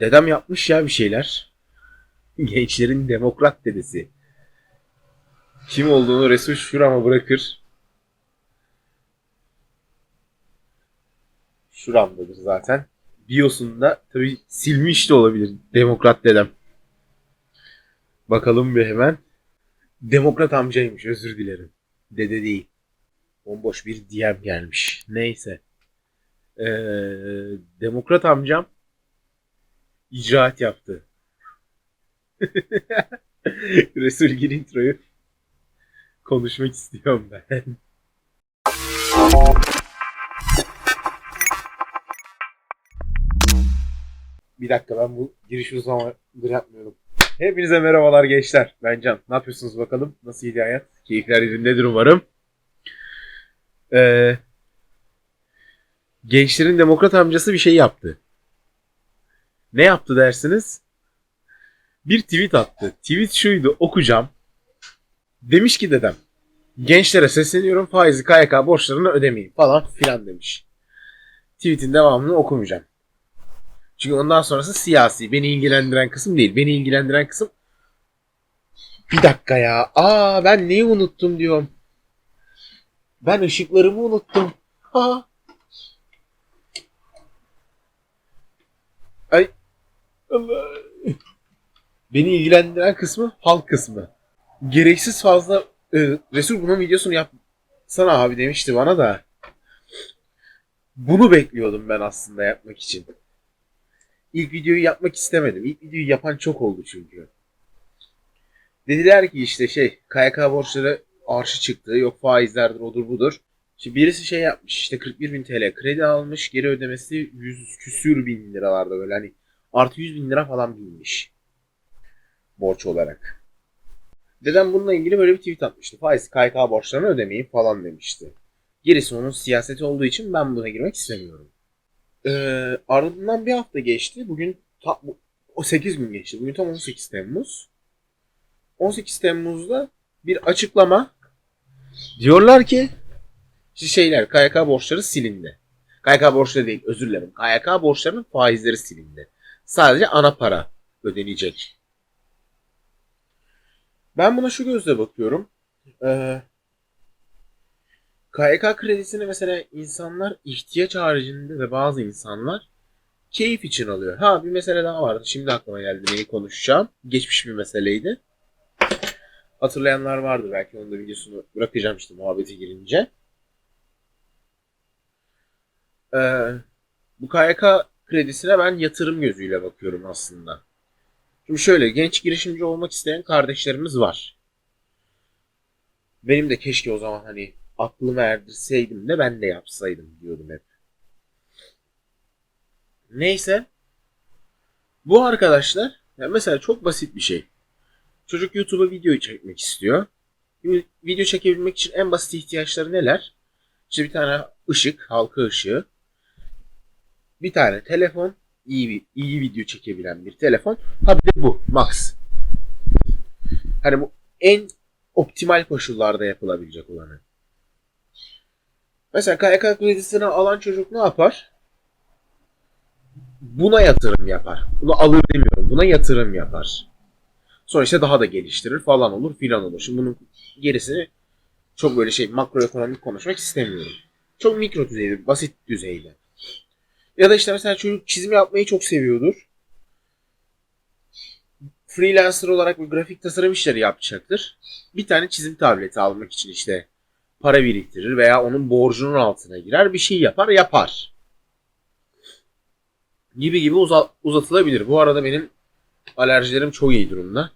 Dedem yapmış ya bir şeyler. Gençlerin demokrat dedesi. Kim olduğunu Resul şurama bırakır. Şuramdadır zaten. Biosunda tabi silmiş de olabilir demokrat dedem. Bakalım bir hemen. Demokrat amcaymış özür dilerim. Dede değil. Bomboş bir DM gelmiş. Neyse. Ee, demokrat amcam icraat yaptı. Resul Gir introyu konuşmak istiyorum ben. Bir dakika ben bu giriş uzamadır yapmıyorum. Hepinize merhabalar gençler. Ben Can. Ne yapıyorsunuz bakalım? Nasıl gidiyor hayat? Keyifler yerindedir umarım. Ee, gençlerin demokrat amcası bir şey yaptı. Ne yaptı dersiniz? Bir tweet attı. Tweet şuydu okuyacağım. Demiş ki dedem gençlere sesleniyorum faizi KYK borçlarını ödemeyin falan filan demiş. Tweet'in devamını okumayacağım. Çünkü ondan sonrası siyasi. Beni ilgilendiren kısım değil. Beni ilgilendiren kısım bir dakika ya. Aa ben neyi unuttum diyorum. Ben ışıklarımı unuttum. Aa. Ay. Beni ilgilendiren kısmı halk kısmı. Gereksiz fazla e, Resul bunun videosunu yapsana abi demişti bana da. Bunu bekliyordum ben aslında yapmak için. İlk videoyu yapmak istemedim. İlk videoyu yapan çok oldu çünkü. Dediler ki işte şey KYK borçları arşı çıktı. Yok faizlerdir odur budur. Şimdi birisi şey yapmış işte 41 bin TL kredi almış. Geri ödemesi 100 küsür bin liralarda böyle hani artı 100 bin lira falan binmiş. Borç olarak. Dedem bununla ilgili böyle bir tweet atmıştı. Faiz KYK borçlarını ödemeyin falan demişti. Gerisi onun siyaseti olduğu için ben buna girmek istemiyorum. Ee, ardından bir hafta geçti. Bugün ta, o 8 gün geçti. Bugün tam 18 Temmuz. 18 Temmuz'da bir açıklama diyorlar ki şeyler KYK borçları silindi. KYK borçları değil özür dilerim. KYK borçlarının faizleri silindi. Sadece ana para ödenecek. Ben buna şu gözle bakıyorum. Ee, KYK kredisini mesela insanlar ihtiyaç haricinde ve bazı insanlar keyif için alıyor. Ha bir mesele daha vardı. Şimdi aklıma geldi neyi konuşacağım. Geçmiş bir meseleydi. Hatırlayanlar vardı belki onun da videosunu bırakacağım işte muhabbete girince. Ee, bu KYK kredisine ben yatırım gözüyle bakıyorum aslında. Şimdi şöyle genç girişimci olmak isteyen kardeşlerimiz var. Benim de keşke o zaman hani aklımı erdirseydim de ben de yapsaydım diyordum hep. Neyse. Bu arkadaşlar ya mesela çok basit bir şey. Çocuk YouTube'a video çekmek istiyor. Video çekebilmek için en basit ihtiyaçları neler? İşte bir tane ışık, halka ışığı. Bir tane telefon, iyi iyi video çekebilen bir telefon. Ha bir de bu Max. Hani bu en optimal koşullarda yapılabilecek olanı. Mesela KYK kredisini alan çocuk ne yapar? Buna yatırım yapar. Bunu alır demiyorum. Buna yatırım yapar. Sonra işte daha da geliştirir falan olur filan olur. Şimdi bunun gerisini çok böyle şey makroekonomik konuşmak istemiyorum. Çok mikro düzeyde, basit düzeyde. Ya da işte mesela çocuk çizim yapmayı çok seviyordur. Freelancer olarak bir grafik tasarım işleri yapacaktır. Bir tane çizim tableti almak için işte para biriktirir veya onun borcunun altına girer bir şey yapar yapar. Gibi gibi uza- uzatılabilir. Bu arada benim alerjilerim çok iyi durumda.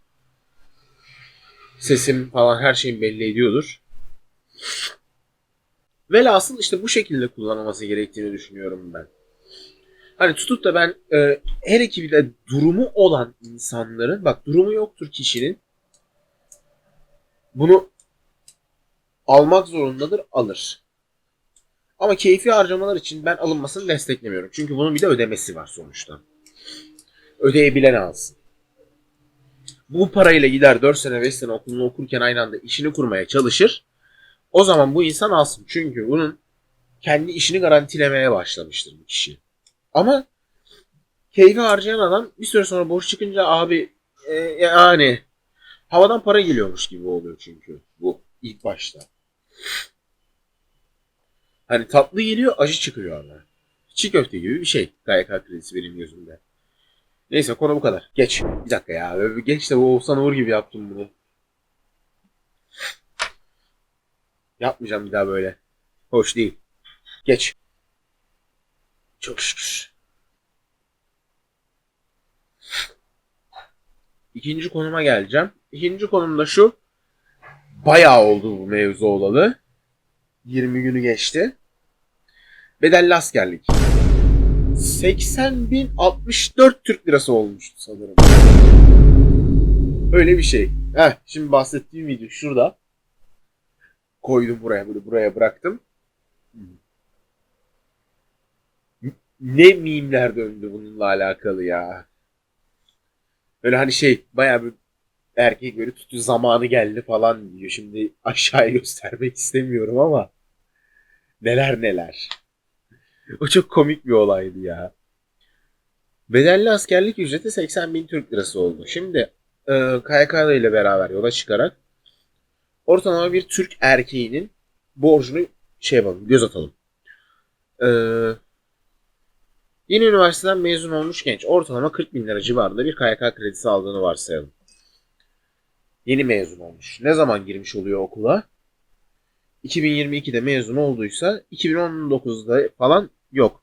Sesim falan her şeyim belli ediyordur. Velhasıl işte bu şekilde kullanılması gerektiğini düşünüyorum ben. Hani tutup da ben e, her iki de durumu olan insanların bak durumu yoktur kişinin bunu almak zorundadır alır. Ama keyfi harcamalar için ben alınmasını desteklemiyorum. Çünkü bunun bir de ödemesi var sonuçta. Ödeyebilen alsın. Bu parayla gider 4 sene 5 sene okulunu okurken aynı anda işini kurmaya çalışır. O zaman bu insan alsın. Çünkü bunun kendi işini garantilemeye başlamıştır bu kişi. Ama keyfi harcayan adam bir süre sonra borç çıkınca abi e, yani havadan para geliyormuş gibi oluyor çünkü bu ilk başta. Hani tatlı geliyor acı çıkıyor ama. Çiğ köfte gibi bir şey KYK kredisi benim gözümde. Neyse konu bu kadar. Geç. Bir dakika ya. Geç de bu Oğuzhan Uğur gibi yaptım bunu. Yapmayacağım bir daha böyle. Hoş değil. Geç. Çok şükür. İkinci konuma geleceğim. İkinci konum da şu. Bayağı oldu bu mevzu olalı. 20 günü geçti. Bedelli askerlik. 80.064 Türk lirası olmuştu sanırım. Öyle bir şey. Heh, şimdi bahsettiğim video şurada. Koydum buraya, bunu buraya bıraktım. Ne mimler döndü bununla alakalı ya. Böyle hani şey bayağı bir erkek böyle tuttu zamanı geldi falan diyor. Şimdi aşağıya göstermek istemiyorum ama neler neler. O çok komik bir olaydı ya. Bedelli askerlik ücreti 80 bin Türk lirası oldu. Şimdi e, KYK ile beraber yola çıkarak ortalama bir Türk erkeğinin borcunu şey yapalım, göz atalım. E, yeni üniversiteden mezun olmuş genç ortalama 40 bin lira civarında bir KYK kredisi aldığını varsayalım. Yeni mezun olmuş. Ne zaman girmiş oluyor okula? 2022'de mezun olduysa 2019'da falan yok.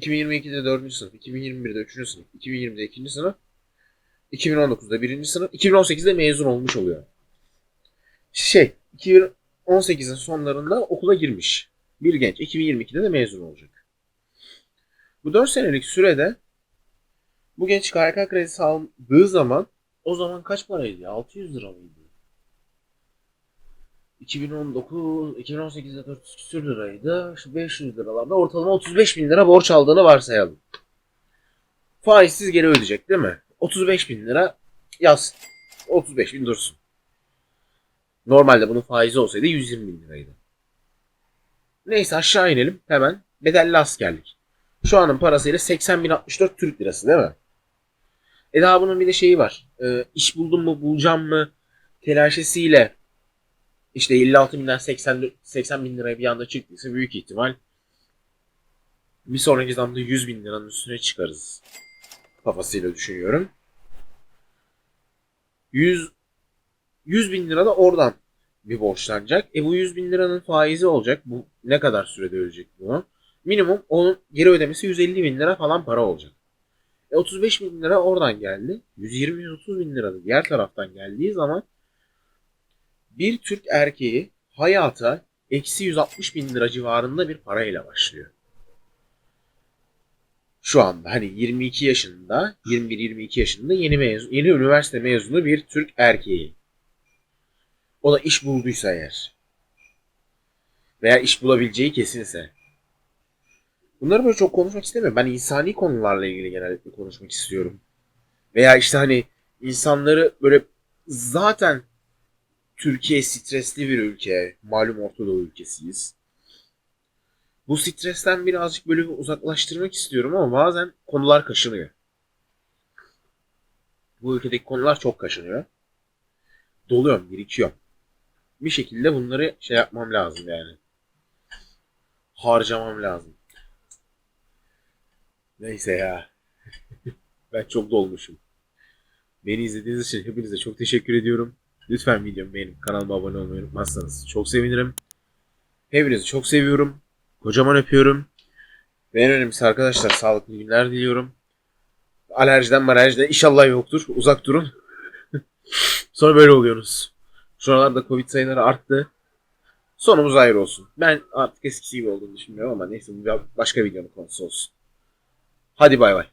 2022'de 4. sınıf, 2021'de 3. sınıf, 2020'de 2. sınıf, 2019'da 1. sınıf, 2018'de mezun olmuş oluyor. Şey, 2018'in sonlarında okula girmiş. Bir genç 2022'de de mezun olacak. Bu 4 senelik sürede bu genç KYK kredisi aldığı zaman o zaman kaç paraydı ya? 600 lira mıydı? 2019, 2018'de 400 küsür liraydı. Şu 500 liralarda ortalama 35 bin lira borç aldığını varsayalım. Faizsiz geri ödeyecek değil mi? 35 bin lira yaz. 35 bin dursun. Normalde bunun faizi olsaydı 120 bin liraydı. Neyse aşağı inelim hemen. Bedelli askerlik. Şu anın parasıyla 80 bin 64 Türk lirası değil mi? E daha bunun bir de şeyi var. E, iş buldum mu bulacağım mı telaşesiyle işte 56 binden 80, 80 bin liraya bir anda çıktıysa büyük ihtimal bir sonraki zamda 100 bin liranın üstüne çıkarız kafasıyla düşünüyorum. 100, 100 bin lira da oradan bir borçlanacak. E bu 100 bin liranın faizi olacak. Bu ne kadar sürede ödeyecek bunu? Minimum onun geri ödemesi 150 bin lira falan para olacak. E 35 bin lira oradan geldi. 120-130 bin lira da diğer taraftan geldiği zaman bir Türk erkeği hayata eksi 160 bin lira civarında bir parayla başlıyor. Şu anda hani 22 yaşında, 21-22 yaşında yeni mezun, yeni üniversite mezunu bir Türk erkeği. O da iş bulduysa eğer. Veya iş bulabileceği kesinse. Bunları böyle çok konuşmak istemiyorum. Ben insani konularla ilgili genellikle konuşmak istiyorum. Veya işte hani insanları böyle zaten Türkiye stresli bir ülke. Malum Orta Doğu ülkesiyiz. Bu stresten birazcık böyle bir uzaklaştırmak istiyorum ama bazen konular kaşınıyor. Bu ülkedeki konular çok kaşınıyor. Doluyorum, birikiyorum. Bir şekilde bunları şey yapmam lazım yani. Harcamam lazım. Neyse ya. ben çok dolmuşum. Beni izlediğiniz için hepinize çok teşekkür ediyorum. Lütfen videomu beğenip kanalıma abone olmayı unutmazsanız çok sevinirim. Hepinizi çok seviyorum. Kocaman öpüyorum. Ve en önemlisi arkadaşlar sağlıklı günler diliyorum. Alerjiden marajiden inşallah yoktur. Uzak durun. Sonra böyle oluyoruz. Şu aralarda Covid sayıları arttı. Sonumuz ayrı olsun. Ben artık eskisi gibi olduğunu düşünmüyorum ama neyse bu başka videonun konusu olsun. Hadi bay bay.